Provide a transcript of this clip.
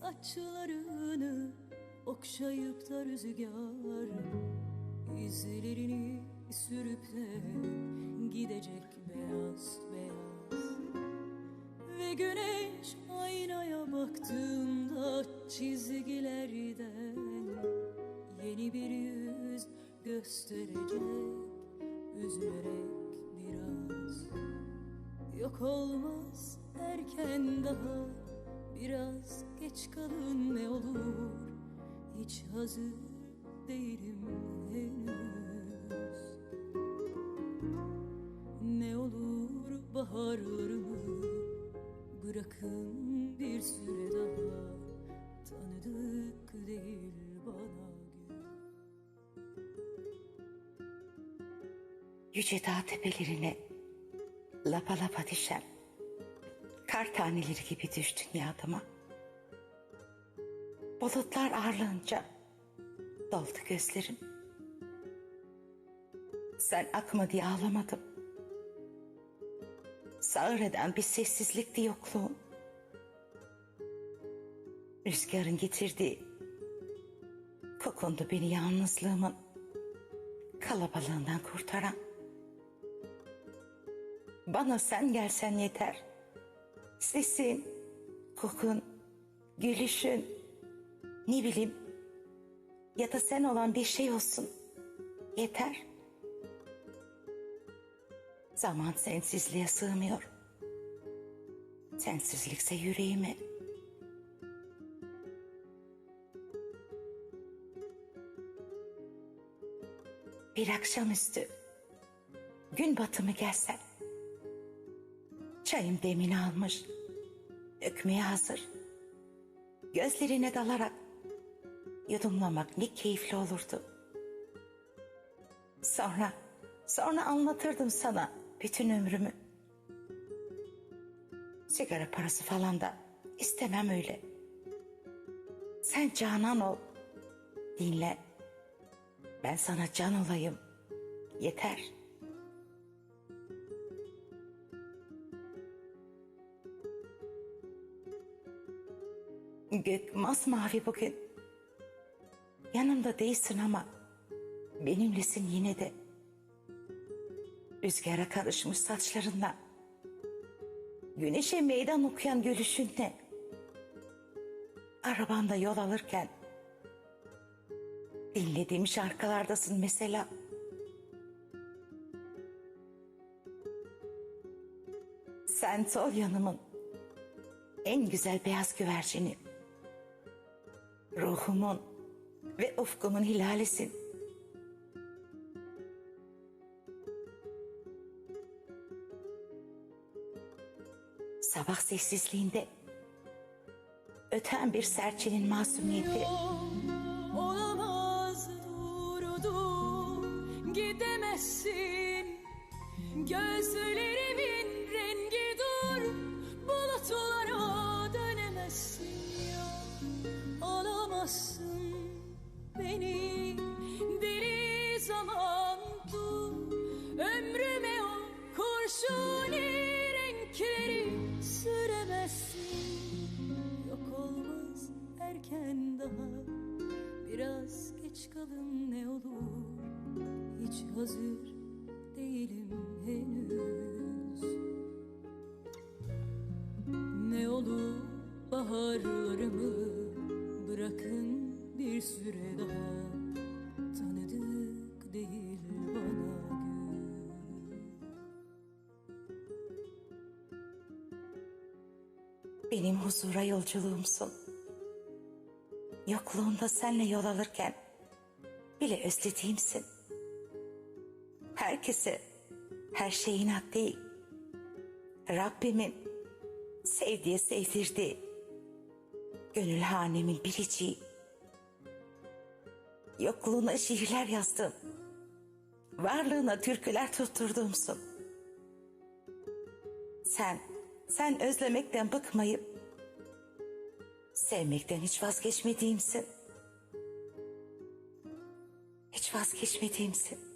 Saçlarını okşayıp da rüzgar İzlerini sürüp de gidecek beyaz beyaz. Ve güneş aynaya baktığında çizgilerden Yeni bir yüz gösterecek üzülerek biraz. Yok olmaz erken daha Biraz geç kalın ne olur. Hiç hazır değilim henüz. Ne olur baharlarımı Bırakın bir süre daha. Tanıdık değil bana gün Yüce dağ tepelerine lapa lapa düşen kar taneleri gibi düştün yardıma. Bulutlar ağırlığınca doldu gözlerim. Sen akma diye ağlamadım. Sağır eden bir sessizlikti yokluğun. Rüzgarın getirdiği kokundu beni yalnızlığımın kalabalığından kurtaran. Bana sen gelsen yeter. Sesin, kokun, gülüşün, ne bileyim ya da sen olan bir şey olsun. Yeter. Zaman sensizliğe sığmıyor. Sensizlikse yüreğime. Bir akşamüstü gün batımı gelsen. Çayım demini almış. Dökmeye hazır. Gözlerine dalarak yudumlamak ne keyifli olurdu. Sonra, sonra anlatırdım sana bütün ömrümü. Sigara parası falan da istemem öyle. Sen canan ol. Dinle. Ben sana can olayım. Yeter. Gök masmavi bugün. Yanımda değilsin ama benimlesin yine de. Rüzgara karışmış saçlarından. Güneşe meydan okuyan gülüşünle. Arabanda yol alırken dinlediğim şarkılardasın mesela. Sen sol yanımın en güzel beyaz güvercini. Ruhumun ve ufkumun hilalisin. Sabah sessizliğinde öten bir serçenin masumiyeti. Olamaz durdu Gidemezsin Gözlerimin kurşuni renkleri süremezsin. Yok olmaz erken daha. Biraz geç kalın ne olur. Hiç hazır değilim henüz. Ne olur baharlarımı Bırakın bir süre daha. Tanıdık değil bana Benim huzura yolculuğumsun. Yokluğunda senle yol alırken bile özlediğimsin. Herkese her şey inat değil. Rabbimin sevdiği sevdirdiği gönül hanemin biriciği. Yokluğuna şiirler yazdım. Varlığına türküler tutturduğumsun. Sen, sen özlemekten bıkmayıp sevmekten hiç vazgeçmediğimsin. Hiç vazgeçmediğimsin.